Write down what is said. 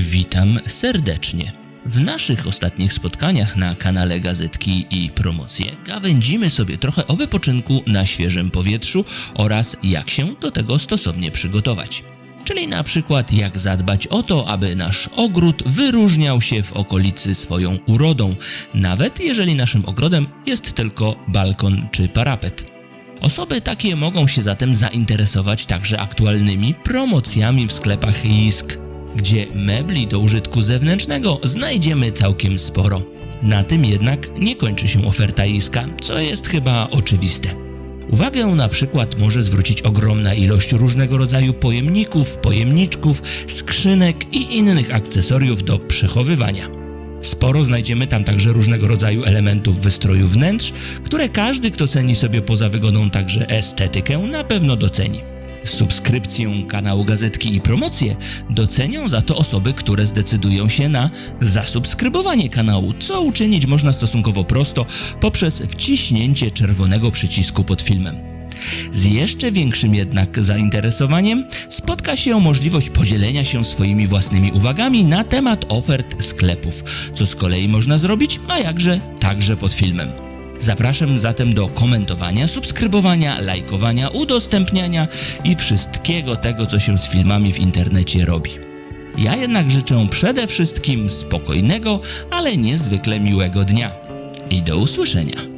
Witam serdecznie. W naszych ostatnich spotkaniach na kanale Gazetki i Promocje gawędzimy sobie trochę o wypoczynku na świeżym powietrzu oraz jak się do tego stosownie przygotować. Czyli na przykład jak zadbać o to, aby nasz ogród wyróżniał się w okolicy swoją urodą, nawet jeżeli naszym ogrodem jest tylko balkon czy parapet. Osoby takie mogą się zatem zainteresować także aktualnymi promocjami w sklepach Jisk, gdzie mebli do użytku zewnętrznego znajdziemy całkiem sporo. Na tym jednak nie kończy się oferta Jiska, co jest chyba oczywiste. Uwagę na przykład może zwrócić ogromna ilość różnego rodzaju pojemników, pojemniczków, skrzynek i innych akcesoriów do przechowywania. Sporo znajdziemy tam także różnego rodzaju elementów wystroju wnętrz, które każdy, kto ceni sobie poza wygodą także estetykę, na pewno doceni. Subskrypcję kanału Gazetki i promocje docenią za to osoby, które zdecydują się na zasubskrybowanie kanału, co uczynić można stosunkowo prosto poprzez wciśnięcie czerwonego przycisku pod filmem. Z jeszcze większym jednak zainteresowaniem spotka się możliwość podzielenia się swoimi własnymi uwagami na temat ofert sklepów, co z kolei można zrobić, a jakże także pod filmem. Zapraszam zatem do komentowania, subskrybowania, lajkowania, udostępniania i wszystkiego tego, co się z filmami w internecie robi. Ja jednak życzę przede wszystkim spokojnego, ale niezwykle miłego dnia. I do usłyszenia.